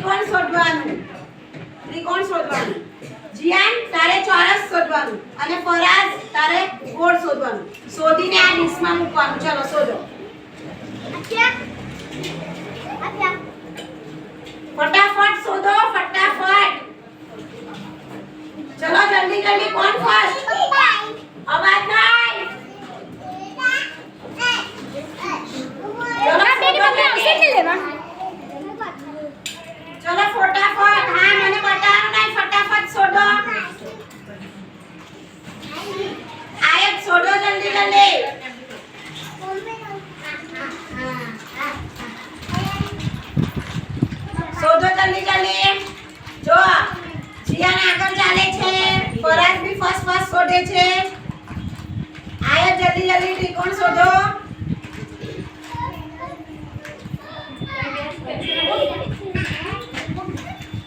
ત્રિકોણ શોધવાનું. ત્રિકોણ શોધવાનું. જીયાન તારે ચોરસ શોધવાનું. અને ફરાઝ તારે ગોળ શોધવાનું. શોધીને આ ડીશમાં મૂકવાનું. ચલો શોધો. ફટાફટ શોધો ફટાફટ. ચલો જલ્દી જલ્દી કોણ ફર્સ્ટ અવાજ થાય ચલો ચલો ફટાફટ હા મને બતાવવાનું નહીં ફટાફટ શોધો આયત જલ્દી શોધો જલ્દી જલ્દી. જો, જીયાને આગળ ચાલે છે. ફરાજ બી ફર્સ્ટ ફર્સ્ટ શોધે છે. આયત જલ્દી જલ્દી.